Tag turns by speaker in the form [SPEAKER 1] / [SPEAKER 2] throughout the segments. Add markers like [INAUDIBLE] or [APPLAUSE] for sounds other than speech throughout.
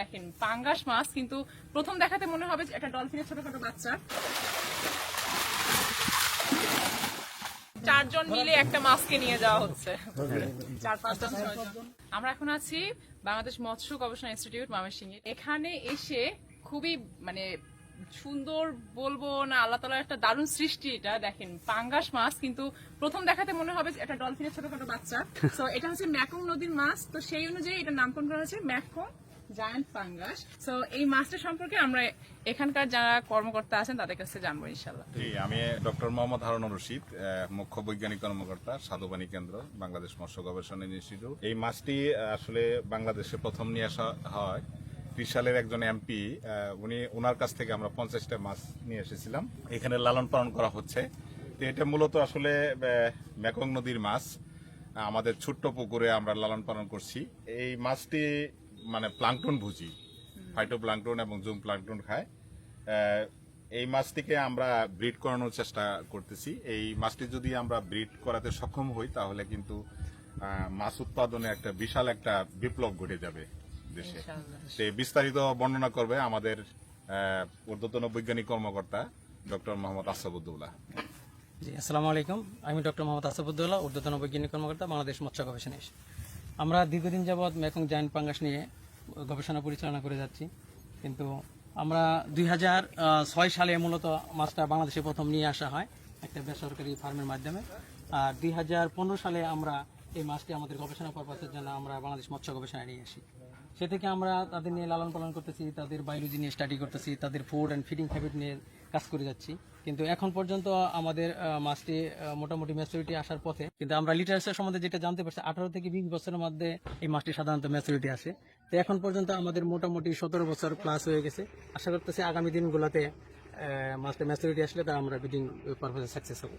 [SPEAKER 1] দেখেন। পাঙ্গাস মাছ, কিন্তু প্রথম দেখাতে মনে হবে একটা ডলফিনের ছোটখাটো বাচ্চা। চারজন মিলে একটা মাছকে নিয়ে যাওয়া হচ্ছে। চার, পাঁচজন, ছয়জন। আমরা এখন আছি বাংলাদেশ মৎস্য গবেষণা ইনস্টিটিউট ময়মনসিংহে। এখানে এসে খুবই মানে সুন্দর বলব না, আল্লাহ তালার একটা দারুণ সৃষ্টি এটা। দেখেন, পাঙ্গাস মাছ, কিন্তু প্রথম দেখাতে মনে হবে একটা ডলফিনের ছোটখাটো বাচ্চা। তো এটা হচ্ছে ম্যাকং নদীর মাছ। তো সেই অনুযায়ী এটা নামকরণ করা হয়েছে ম্যাকং জায়ান্ট পাঙ্গাস তো এই মাছটা সম্পর্কে আমরা এখানকার যারা কর্মকর্তা আছেন, তাদের কাছে জানব ইনশাল্লাহ
[SPEAKER 2] আমি ডক্টর মোহাম্মদ হারুনুর রশিদ মুখ্য বৈজ্ঞানিক কর্মকর্তা সাধুবাণী কেন্দ্র, বাংলাদেশ মৎস্য গবেষণা ইনস্টিটিউট। এই মাছটি আসলে বাংলাদেশে প্রথম নিয়ে আসা হয়। ত্রিশ সালের একজন এমপি উনি ওনার কাছ থেকে আমরা পঞ্চাশটা মাছ নিয়ে এসেছিলাম। এখানে লালন পালন করা হচ্ছে। তো এটা মূলত আসলে মেকং নদীর মাছ। আমাদের ছোট্ট পুকুরে আমরা লালন পালন করছি। এই মাছটি মানে প্লাংটন ভুজি ফাইটো প্লাংটন এবং জুম প্লাংটন খায় এই মাছটিকে আমরা ব্রিড করানোর চেষ্টা করতেছি। এই মাছটি যদি আমরা ব্রিড করাতে সক্ষম হই তাহলে কিন্তু মাছ উৎপাদনে একটা বিশাল একটা বিপ্লব ঘটে যাবে দেশে। সে বিস্তারিত বর্ণনা করবে আমাদের ঊর্ধ্বতন বৈজ্ঞানিক কর্মকর্তা ডক্টর মোহাম্মদ আসাবুদ্দৌলা
[SPEAKER 3] জি আসসালামু আলাইকুম। আমি ডক্টর মোহাম্মদ আসাফুদ্দৌলা ঊর্ধ্বতন বৈজ্ঞানিক কর্মকর্তা বাংলাদেশ মৎস্য গবেষণা। আমরা দীর্ঘদিন যাবৎ মেকং জায়ান্ট পাঙ্গাস নিয়ে গবেষণা পরিচালনা করে যাচ্ছি। কিন্তু আমরা দুই সালে মূলত মাছটা বাংলাদেশে প্রথম নিয়ে আসা হয় একটা বেসরকারি ফার্মের মাধ্যমে। আর দুই হাজার পনেরো সালে আমরা এই মাছটি আমাদের গবেষণা পারপাসের জন্য আমরা বাংলাদেশ মৎস্য গবেষণা নিয়ে আসি। সে থেকে আমরা তাদের নিয়ে লালন পালন করতেছি, তাদের বায়োলজি নিয়ে স্টাডি করতেছি, তাদের ফুড অ্যান্ড ফিডিং হ্যাবিট নিয়ে কাজ করে যাচ্ছি। কিন্তু এখন পর্যন্ত আমাদের মাছটি মোটামুটি ম্যাচুরিটি আসার পথে। কিন্তু আমরা লিটারেচার সম্বন্ধে যেটা জানতে পারছি, আঠারো থেকে বিশ বছরের মধ্যে এই মাছটি সাধারণত ম্যাচুরিটি আসে। তো এখন পর্যন্ত আমাদের মোটামুটি সতেরো বছর প্লাস হয়ে গেছে। আশা করতেছি আগামী দিনগুলোতে মাছটা ম্যাচুরিটি আসলে তা আমরা বিডিং পারপাসে সাকসেস হব।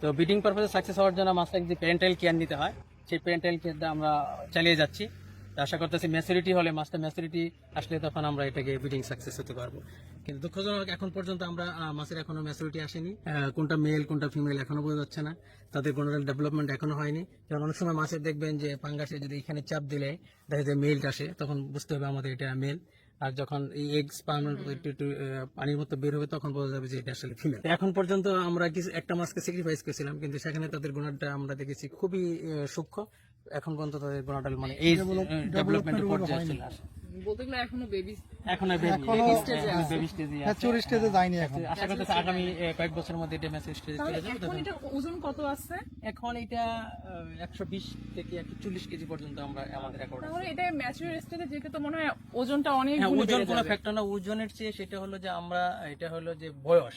[SPEAKER 3] তো বিডিং পারপাসে সাকসেস হওয়ার জন্য মাছটাকে যে প্যারেন্টাল কেয়ার নিতে হয়, সেই প্যারেন্টাল কেয়ারটা আমরা চালিয়ে যাচ্ছি। আশা করতেছি ম্যাচুরিটি হলে মাছটা ম্যাচুরিটি আসলে তখন আমরা এটাকে বিডিং সাকসেস হতে পারব। কিন্তু দুঃখজনক এখন পর্যন্ত আমরা মাছের এখনও ম্যাচুরিটি আসেনি। কোনটা মেল কোনটা ফিমেল এখনও বোঝা যাচ্ছে না। তাদের কোনো ডেভেলপমেন্ট এখনও হয়নি। কারণ অনেক সময় মাছের দেখবেন যে পাঙ্গাসে যদি এখানে চাপ দিলে, দেখা যায় মেলটা আসে, তখন বুঝতে হবে আমাদের এটা মেল আর যখন এই এগ স্পার্ম একটু একটু পানির মতো বের হবে, তখন বোঝা যাবে যে এটা আসলে ফিমেল এখন পর্যন্ত আমরা কিছু, একটা মাছকে স্যাক্রিফাইস করেছিলাম, কিন্তু সেখানে তাদের গুণাটা আমরা দেখেছি খুবই সূক্ষ্ম। এখন পর্যন্ত তাদের গুণাটা মানে এই ডেভেলপমেন্টের পর্যায়ে চলে আসে।
[SPEAKER 1] বলতে গেলে এখনও বেবি
[SPEAKER 3] এখন বেবি স্টেজে
[SPEAKER 4] ম্যাচিউর স্টেজে যায়নি এখন।
[SPEAKER 3] আশা করতেছি আগামী কয়েক বছরের মধ্যে এটা মেসেজ স্টেজে চলে যাবে।
[SPEAKER 1] এখন এটার ওজন কত আছে?
[SPEAKER 3] এখন এটা একশো বিশ থেকে একশো চল্লিশ কেজি পর্যন্ত আমরা আমাদের রেকর্ড
[SPEAKER 1] তাহলে এটা ম্যাচুর স্টেজে যেতে তো মনে হয় ওজনটা অনেক
[SPEAKER 3] হ্যাঁ ওজন কোনো ফ্যাক্টর না ওজনের চেয়ে সেটা হলো যে আমরা এটা হলো যে বয়স।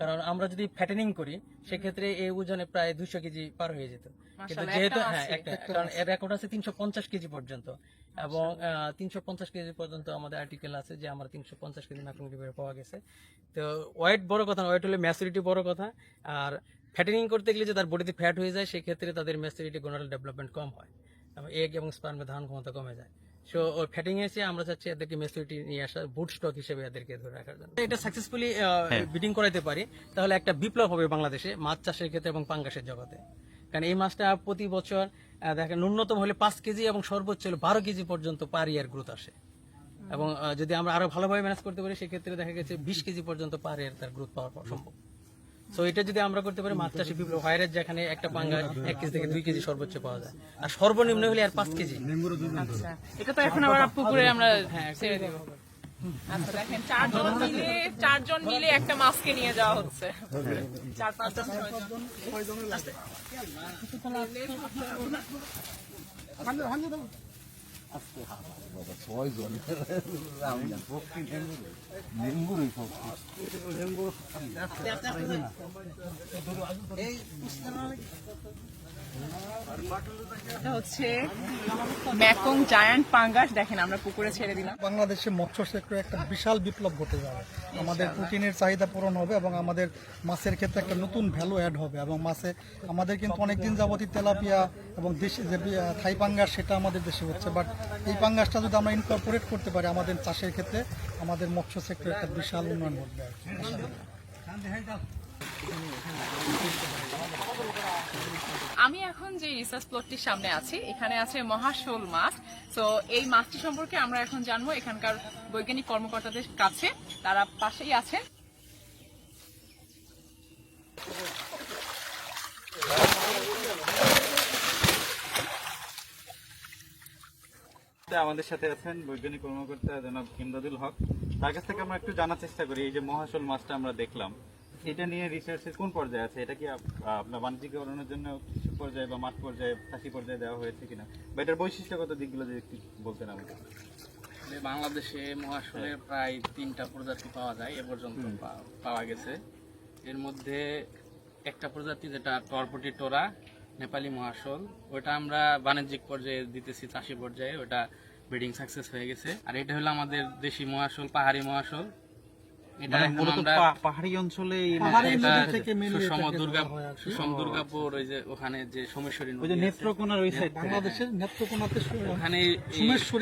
[SPEAKER 3] কারণ আমরা যদি ফ্যাটেনিং করি সেক্ষেত্রে এই ওজনে প্রায় দুশো কেজি পার হয়ে যেত। কিন্তু যেহেতু হ্যাঁ একটা কারণ এর রেকর্ড আছে তিনশো পঞ্চাশ কেজি পর্যন্ত এবং তিনশো পঞ্চাশ কেজি পর্যন্ত আমাদের আর্টিকেল আছে যে আমরা তিনশো পঞ্চাশ কেজি পাওয়া গেছে। তো ওয়েট বড় কথা ওয়েট হলে ম্যাচুরিটি বড় কথা। আর ফ্যাটেনিং করতে গেলে যে তার বডিতে ফ্যাট হয়ে যায় সেক্ষেত্রে তাদের ম্যাচুরিটি গোনাল ডেভেলপমেন্ট কম হয়। এবং এগ এবং স্পার্মের ধারণ ক্ষমতা কমে যায়। সো ওই ফ্যাটিং এসে আমরা চাচ্ছি এদেরকে মেচুরিটি নিয়ে আসা বুট স্টক হিসেবে এদেরকে ধরে রাখার জন্য। এটা সাকসেসফুলি বিডিং করাইতে পারি তাহলে একটা বিপ্লব হবে বাংলাদেশে মাছ চাষের ক্ষেত্রে এবং পাঙ্গাসের জগতে। কারণ এই মাছটা প্রতি বছর দেখেন ন্যূনতম হলে পাঁচ কেজি এবং সর্বোচ্চ হলে বারো কেজি পর্যন্ত পার ইয়ার গ্রোথ আসে। এবং যদি আমরা আরও ভালোভাবে ম্যানেজ করতে পারি সেক্ষেত্রে দেখা গেছে বিশ কেজি পর্যন্ত পার ইয়ার তার গ্রোথ পাওয়া সম্ভব। তো এটা যদি আমরা করতে পারি মাছ চাষে বিপ্লব ভাইরাস যেখানে একটা পাঙ্গা এক কেজি থেকে দুই কেজি সর্বোচ্চ পাওয়া যায়। আর সর্বনিম্ন হলে আর পাঁচ কেজি।
[SPEAKER 1] আচ্ছা। এটা তো এখন আবার পুকুরে আমরা ছেড়ে দেবো। আচ্ছা দেখেন চারজন মিলে চারজন মিলে একটা মাছকে নিয়ে যাওয়া হচ্ছে। চার পাঁচজন ছয়জন। এটা হচ্ছে ম্যাকং জায়ান্ট পাঙ্গাস। দেখেন আমরা পুকুরে ছেড়ে দিলাম।
[SPEAKER 4] বাংলাদেশে মৎস্য সেক্টরে একটা বিশাল বিপ্লব ঘটে যাবে। আমাদের প্রোটিনের চাহিদা পূরণ হবে এবং আমাদের মাছের ক্ষেত্রে একটা নতুন ভ্যালু অ্যাড হবে এবং মাছে আমাদের কিন্তু অনেকদিন যাবতই তেলাপিয়া এবং দেশে যে থাই পাঙ্গাস সেটা আমাদের দেশে হচ্ছে। বাট এই পাঙ্গাসটা যদি আমরা ইনকর্পোরেট করতে পারি আমাদের চাষের ক্ষেত্রে আমাদের মৎস্য সেক্টরে একটা বিশাল উন্নয়ন ঘটবে।
[SPEAKER 1] আমি এখন যে রিসার্চ প্লটটির সামনে আছি, এখানে আছে মহাশোল মাছ তো এই মাছটি সম্পর্কে আমরা এখন জানব। এখানকার বৈজ্ঞানিক কর্মকর্তাদের কাছে তারা পাশেই আছেন।
[SPEAKER 5] তা আমাদের সাথে আছেন বৈজ্ঞানিক কর্মকর্তা জনাব ইমদাদুল হক। তার কাছ থেকে আমরা একটু জানার চেষ্টা করি, এই যে মহাশোল মাছটা আমরা দেখলাম। এটা নিয়ে রিসার্চের কোন পর্যায়ে আছে? এটা কি আপ- আপনার বাণিজ্যিকরণের জন্য কৃষি পর্যায়ে বা মাঠ পর্যায়ে চাষি পর্যায়ে দেওয়া হয়েছে কিনা? বা এটার বৈশিষ্ট্যগত দিকগুলো যদি একটু বলতেন আমাকে।
[SPEAKER 6] যে বাংলাদেশে মহাশোলের প্রায় তিনটা প্রজাতি পাওয়া যায় এ পর্যন্ত পাওয়া গেছে। এর মধ্যে একটা প্রজাতি যেটা টরপটি টোরা নেপালি মহাশোল ওটা আমরা বাণিজ্যিক পর্যায়ে দিতেছি চাষি পর্যায়ে ওটা ব্রিডিং সাকসেস হয়ে গেছে। আর এটা হলো আমাদের দেশি মহাশোল পাহাড়ি মহাশোল। এটা
[SPEAKER 5] মানে পাহাড়ি অঞ্চলে
[SPEAKER 6] সুষম দুর্গা
[SPEAKER 2] হয় আর কি।
[SPEAKER 6] সুষম দুর্গাপুর ওই যে ওখানে যে সোমেশ্বরী
[SPEAKER 5] ওই যে নেত্রকোনার ওই সাইড
[SPEAKER 2] বাংলাদেশের নেত্রকোনাতে
[SPEAKER 6] ওখানে এই-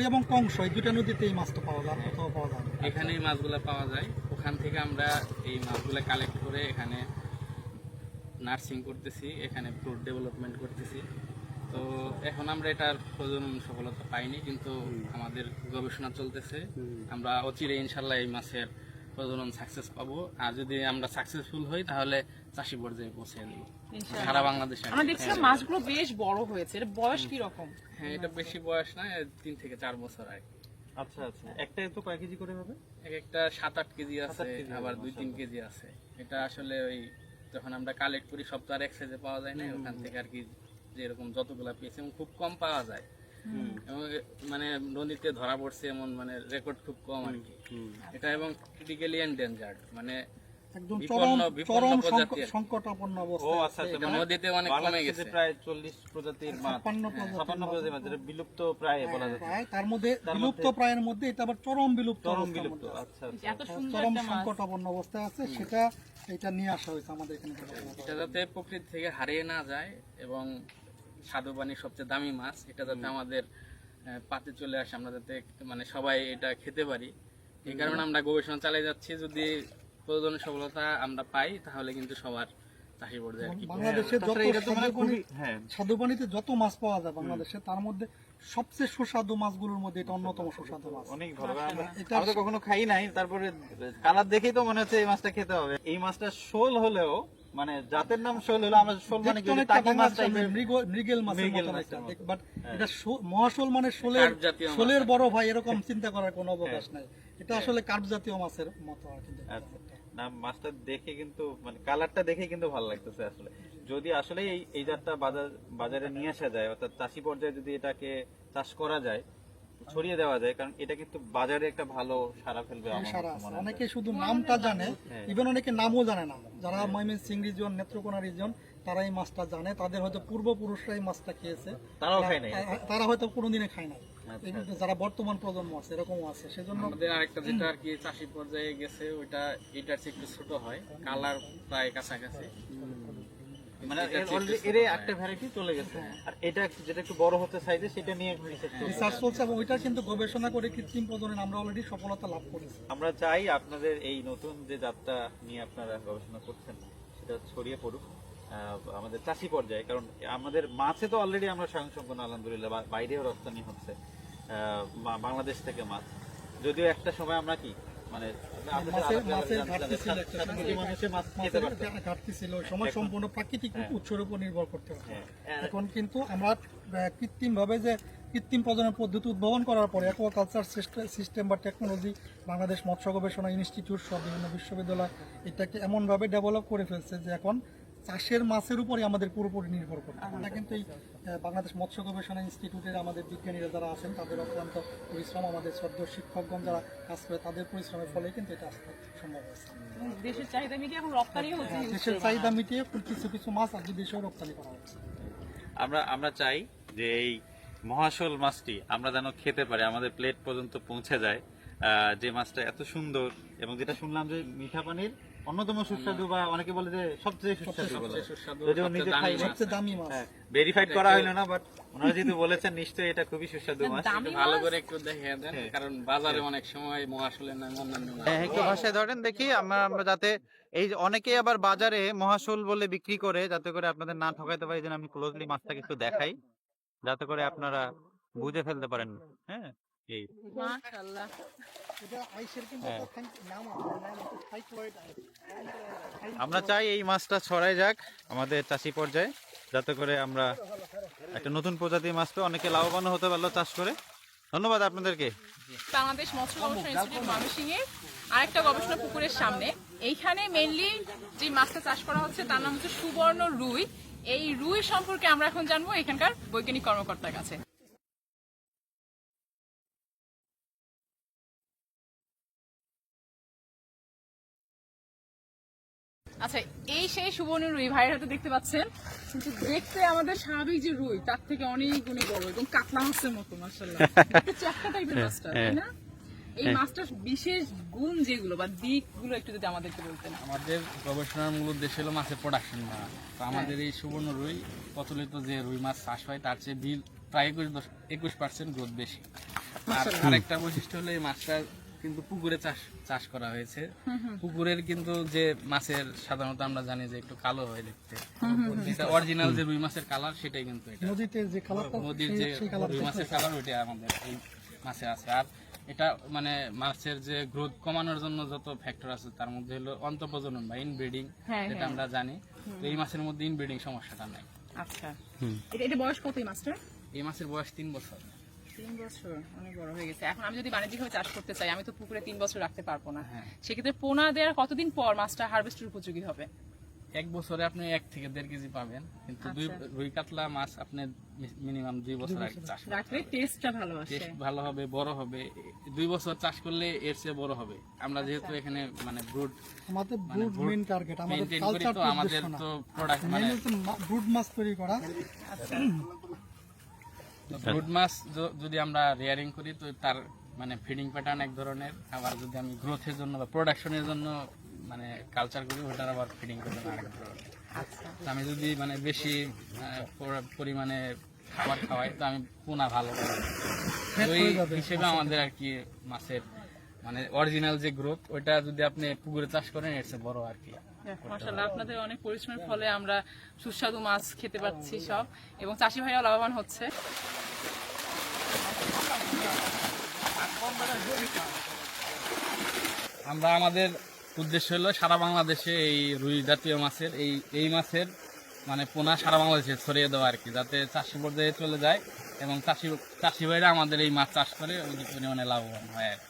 [SPEAKER 2] এবং কংস এই দুটা নদীতে এই মাছটা পাওয়া যায় কোথাও পাওয়া যায়
[SPEAKER 6] এখানে এই মাছগুলো পাওয়া যায়। ওখান থেকে আমরা এই মাছগুলো কালেক্ট করে এখানে নার্সিং করতেছি এখানে ফ্রুট ডেভেলপমেন্ট করতেছি। তো এখন আমরা এটার প্রজনন সফলতা পাইনি কিন্তু আমাদের গবেষণা চলতেছে। আমরা অচিরে ইনশাল্লাহ এই মাছের প্রজনন সাকসেস পাবো। আর যদি আমরা সাকসেসফুল হই তাহলে চাষি পর্যায়ে পৌঁছে দেবো সারা বাংলাদেশে
[SPEAKER 1] আমরা দেখছিলাম মাছগুলো বেশ বড় হয়েছে। এর বয়স কি রকম?
[SPEAKER 6] হ্যাঁ এটা বেশি বয়স না তিন থেকে চার বছর আর কি।
[SPEAKER 5] আচ্ছা আচ্ছা। একটা তো কয় কেজি করে হবে?
[SPEAKER 6] এক একটা সাত আট কেজি আছে আবার দুই তিন কেজি আছে। এটা আসলে ওই যখন আমরা কালেক্ট করি সপ্তাহের এক সাইজে পাওয়া যায় না ওখান থেকে আর কি যেরকম যতগুলা পেয়েছে এবং খুব কম পাওয়া যায়। মানে নদীতে ধরা পড়ছে এমন মানে রেকর্ড খুব কম আর কি। এটা এবং ক্রিটিক্যালি এন্ডেঞ্জার্ড মানে নদীতে অনেক কমে গেছে।
[SPEAKER 5] প্রায় চল্লিশ প্রজাতির ছাপান্ন মাছ। বিলুপ্ত প্রায় বলা
[SPEAKER 2] তার মধ্যে বিলুপ্ত প্রায়ের মধ্যে এটা আবার চরম বিলুপ্ত
[SPEAKER 5] চরম বিলুপ্ত আচ্ছা আচ্ছা।
[SPEAKER 1] এত সুন্দর
[SPEAKER 2] চরম
[SPEAKER 1] একটা মাছ।
[SPEAKER 2] সংকটাপন্ন অবস্থায় আছে সেটা এটা নিয়ে আসা হয়েছে আমাদের এখানে।
[SPEAKER 6] এটা যাতে প্রকৃতি থেকে হারিয়ে না যায় এবং স্বাদু পানির সবচেয়ে দামি মাছ। এটা যাতে আমাদের পাতে চলে আসে আমরা যাতে মানে সবাই এটা খেতে পারি। এই কারণে আমরা গবেষণা চালিয়ে যাচ্ছি যদি প্রয়োজন সফলতা আমরা পাই তাহলে কিন্তু সবার চাষি পর্যায়ে
[SPEAKER 2] বাংলাদেশে যত
[SPEAKER 5] তাছাড়া এটা তো মানে হ্যাঁ।
[SPEAKER 2] স্বাদু পানিতে যত মাছ পাওয়া যায় বাংলাদেশে তার মধ্যে সবচেয়ে সুস্বাদু মাছগুলোর মধ্যে এটা অন্যতম সুস্বাদু মাছ।
[SPEAKER 5] অনেক ভালো। আমরা তো কখনো খাই নাই তারপরে কালার দেখেই তো মনে হচ্ছে এই মাছটা খেতে হবে। এই মাছটা শোল হলেও মানে জাতের নাম শোল হলো আমরা শোল মানে কি টাকি মাছ টাইপের
[SPEAKER 2] মৃগেল মাছের
[SPEAKER 5] মৃগেল।
[SPEAKER 2] মতো। বাট এটা মহাশোল মানে শোলের শোলের বড় ভাই এরকম চিন্তা করার কোনো অবকাশ নাই। এটা আসলে কার্প জাতীয় মাছের মতো আর কি।
[SPEAKER 5] আচ্ছা। না মাছটা দেখে কিন্তু মানে কালারটা দেখে কিন্তু ভালো লাগতেছে আসলে। যদি আসলে এই এই জাতটা বাজার বাজারে নিয়ে আসা যায় অর্থাৎ চাষি পর্যায়ে যদি এটাকে চাষ করা যায় ছড়িয়ে দেওয়া যায় কারণ এটা কিন্তু বাজারে একটা ভালো সারা ফেলবে। মনে হয়।
[SPEAKER 2] অনেকে শুধু নামটা জানে
[SPEAKER 5] হ্যাঁ।
[SPEAKER 2] ইভেন অনেকে নামও জানে না। যারা Mymensingh region Netrokona region তারা এই মাছটা জানে। তাদের হয়তো পূর্বপুরুষরা এই মাছটা খেয়েছে।
[SPEAKER 5] তারাও খায় নাই।
[SPEAKER 2] তারা- হয়তো কোনোদিনে খায় নাই।
[SPEAKER 5] আচ্ছা,
[SPEAKER 2] যারা বর্তমান প্রজন্ম আছে এরকমও আছে। সেজন্য
[SPEAKER 6] আমাদের আরেকটা যেটা আর কি চাষি পর্যায়ে গেছে ওইটা এটার চেয়ে একটু ছোট হয়। কালার প্রায় কাছাকাছি।
[SPEAKER 5] মানে এর
[SPEAKER 6] একটু হয়।
[SPEAKER 5] ভ্যারাইটি চলে গেছে। আর এটা যেটা একটু বড় হতে চাইছে সেটা নিয়ে
[SPEAKER 2] রিসার্চ চলছে এবং ওইটা কিন্তু গবেষণা করে কৃত্রিম প্রজনন আমরা অলরেডি সফলতা লাভ করেছি।
[SPEAKER 5] আমরা চাই আপনাদের এই নতুন যে যাত্রা নিয়ে আপনারা গবেষণা করছেন সেটা ছড়িয়ে পড়ুক। আমাদের চাষি পর্যায়ে কারণ আমাদের মাছে তো অলরেডি আমরা স্বয়ংসম্পন্ন আলহামদুলিল্লাহ বাইরেও রপ্তানি হচ্ছে আহ, বাংলাদেশ থেকে মাছ। যদিও একটা সময় আমরা কি মানে
[SPEAKER 2] মাছের-
[SPEAKER 5] আলাদা আলাদা
[SPEAKER 2] মাছের ঘাটতি ছিল একটা
[SPEAKER 5] সাত
[SPEAKER 2] সময়।
[SPEAKER 5] কোটি মানুষের মাছ
[SPEAKER 2] মাছের ঘাটতি। ছিল। ওই সম্পূর্ণ প্রাকৃতিক উৎসের উপর নির্ভর করতে হবে
[SPEAKER 5] হ্যাঁ।
[SPEAKER 2] এখন কিন্তু আমরা কৃত্রিম ভাবে যে কৃত্রিম প্রজনন পদ্ধতি উদ্ভাবন করার পরে অ্যাকোয়াকালচার সিস্টেম বা টেকনোলজি বাংলাদেশ মৎস্য গবেষণা ইনস্টিটিউট সহ বিভিন্ন বিশ্ববিদ্যালয় এটাকে এমন ভাবে ডেভেলপ করে ফেলছে যে এখন চাষের মাছের উপরে আমাদের পুরোপুরি নির্ভর করে আমরা কিন্তু এই বাংলাদেশ মৎস্য গবেষণা ইনস্টিটিউটের আমাদের বিজ্ঞানীরা যারা আছেন তাদের অত্যন্ত পরিশ্রম আমাদের শ্রদ্ধ শিক্ষকগণ যারা কাজ করে তাদের পরিশ্রমের ফলে কিন্তু এটা আসতে সম্ভব হয়েছে।
[SPEAKER 1] দেশের চাহিদা মিটিয়ে এখন রপ্তানিও হচ্ছে
[SPEAKER 2] হ্যাঁ, দেশের চাহিদা মিটিয়ে কিছু কিছু মাছ আর বিদেশেও রপ্তানি করা হচ্ছে।
[SPEAKER 5] আমরা আমরা চাই যে এই মহাশোল মাছটি আমরা যেন খেতে পারি আমাদের প্লেট পর্যন্ত পৌঁছে যায়। আহ, যে মাছটা এত সুন্দর এবং যেটা শুনলাম যে মিঠা পানির অন্যতম সুস্বাদু বা অনেকে বলে যে সবচেয়ে সুস্বাদু যদিও নিজে খাই
[SPEAKER 2] সবচেয়ে দামি মাছ।
[SPEAKER 5] ভেরিফাইড করা হইল না বাট ওনারা যেহেতু বলেছেন নিশ্চয়ই এটা খুবই সুস্বাদু মাছ।
[SPEAKER 6] ভালো করে একটু দেখিয়ে দেন কারণ বাজারে অনেক সময় মহাশলের নাম অন্যান্য
[SPEAKER 5] হ্যাঁ একটু ভাষায় ধরেন দেখি আমরা আমরা যাতে এই যে অনেকেই আবার বাজারে মহাশোল বলে বিক্রি করে যাতে করে আপনাদের না ঠকাইতে পারি যেন আমি ক্লোজলি মাছটাকে একটু দেখাই যাতে করে আপনারা বুঝে ফেলতে পারেন হ্যাঁ। এই।
[SPEAKER 1] মাশাআল্লাহ।
[SPEAKER 2] এটা আইসের কিন্তু
[SPEAKER 5] হ্যাঁ।
[SPEAKER 2] নাম।
[SPEAKER 5] আমরা চাই এই মাছটা ছড়াই যাক আমাদের চাষি পর্যায়ে যাতে করে আমরা একটা নতুন প্রজাতির মাছ পেয়ে অনেকে লাভবান হতে পারল চাষ করে। ধন্যবাদ আপনাদেরকে।
[SPEAKER 1] বাংলাদেশ মৎস্য গবেষণা ইনস্টিটিউট ময়মনসিংহের আরেকটা গবেষণা পুকুরের সামনে। এইখানে মেইনলি যে মাছটা চাষ করা হচ্ছে তার নাম হচ্ছে সুবর্ণ রুই। এই রুই সম্পর্কে আমরা এখন জানব এখানকার বৈজ্ঞানিক কর্মকর্তার কাছে। আচ্ছা এই সেই সুবর্ণ রুই ভাইয়ের হাতে দেখতে পাচ্ছেন। কিন্তু দেখতে আমাদের স্বাভাবিক যে রুই তার থেকে অনেক গুণে বড় এবং কাতলা মাছের মতো মাসাল্লাহ [LAUGHS] চারটা টাইপের মাছটা তাই না? এই মাছটার বিশেষ গুণ যেগুলো বা দিকগুলো একটু যদি আমাদেরকে বলতেন।
[SPEAKER 6] আমাদের গবেষণার মূল উদ্দেশ্য হলো মাছের প্রোডাকশন তো আমাদের এই সুবর্ণ রুই প্রচলিত যে রুই মাছ চাষ হয় তার চেয়ে বিল প্রায় একুশ একুশ পার্সেন্ট গ্রোথ বেশি। আর আরেকটা বৈশিষ্ট্য হলো এই মাছটা কিন্তু পুকুরে চাষ চাষ করা হয়েছে। পুকুরের কিন্তু যে মাছের সাধারণত আমরা জানি যে একটু কালো হয় দেখতে। যেটা অরিজিনাল যে রুই মাছের কালার সেটাই কিন্তু এটা।
[SPEAKER 2] নদীতে যে কালারটা
[SPEAKER 6] নদীর যে রুই মাছের কালার ওইটা আমাদের এই মাছে আছে। আর এটা মানে মাছের যে গ্রোথ কমানোর জন্য যত ফ্যাক্টর আছে তার মধ্যে হলো অন্তঃপ্রজনন বা ইনব্রিডিং
[SPEAKER 1] হ্যাঁ,
[SPEAKER 6] যেটা আমরা জানি। তো এই মাছের মধ্যে ইনব্রিডিং সমস্যাটা নাই।
[SPEAKER 1] আচ্ছা। এটা এটা বয়স কত এই মাছটার?
[SPEAKER 6] এই মাছের বয়স তিন বছর।
[SPEAKER 1] তিন বছর অনেক বড় হয়ে গেছে। এখন আমি যদি বাণিজ্যিকভাবে চাষ করতে চাই আমি তো পুকুরে তিন বছর রাখতে পারব না।
[SPEAKER 6] হ্যাঁ।
[SPEAKER 1] সেক্ষেত্রে পোনা দেওয়ার কতদিন পর মাছটা হারভেস্টের উপযোগী হবে?
[SPEAKER 6] এক বছরে আপনি এক থেকে দেড় কেজি পাবেন কিন্তু দুই
[SPEAKER 1] আচ্ছা।
[SPEAKER 6] রুই কাতলা মাছ আপনি মিনিমাম দুই বছর আগে চাষ
[SPEAKER 1] রাখলে টেস্টটা ভালো আসে।
[SPEAKER 6] টেস্ট ভালো হবে বড় হবে। দুই বছর চাষ করলে এর চেয়ে বড় হবে। আমরা যেহেতু এখানে মানে ব্রুড
[SPEAKER 2] আমাদের ব্রুড মেইন টার্গেট আমাদের কালচার
[SPEAKER 6] তো আমাদের তো প্রোডাক্ট মানে
[SPEAKER 2] ব্রুড মাছ তৈরি করা।
[SPEAKER 6] ব্রুড মাছ যদি আমরা রেয়ারিং করি তো তার মানে ফিডিং প্যাটার্ন এক ধরনের। আবার যদি আমি গ্রোথের জন্য বা প্রোডাকশনের জন্য মানে কালচার করি ওটার আবার ফিডিং প্যাটার্ন আরেক ধরনের।
[SPEAKER 1] আচ্ছা।
[SPEAKER 6] আমি যদি মানে বেশি পরিমাণে খাবার খাওয়াই তো আমি পোনা ভালো ওই হিসেবে আমাদের আর কি মাছের মানে অরিজিনাল যে গ্রোথ ওইটা যদি আপনি পুকুরে চাষ করেন এর বড় আর কি।
[SPEAKER 1] মাসাল্লাহ আপনাদের অনেক পরিশ্রমের ফলে আমরা সুস্বাদু মাছ খেতে পাচ্ছি সব এবং চাষি ভাইও লাভবান হচ্ছে
[SPEAKER 6] আমরা আমাদের উদ্দেশ্য হলো সারা বাংলাদেশে এই রুই জাতীয় মাছের, এই এই মাছের মানে পোনা সারা বাংলাদেশে ছড়িয়ে দেওয়া আর কি, যাতে চাষি পর্যায়ে চলে যায় এবং চাষি চাষি ভাইরা আমাদের এই মাছ চাষ করে অধিক পরিমাণে লাভবান হয় আর কি।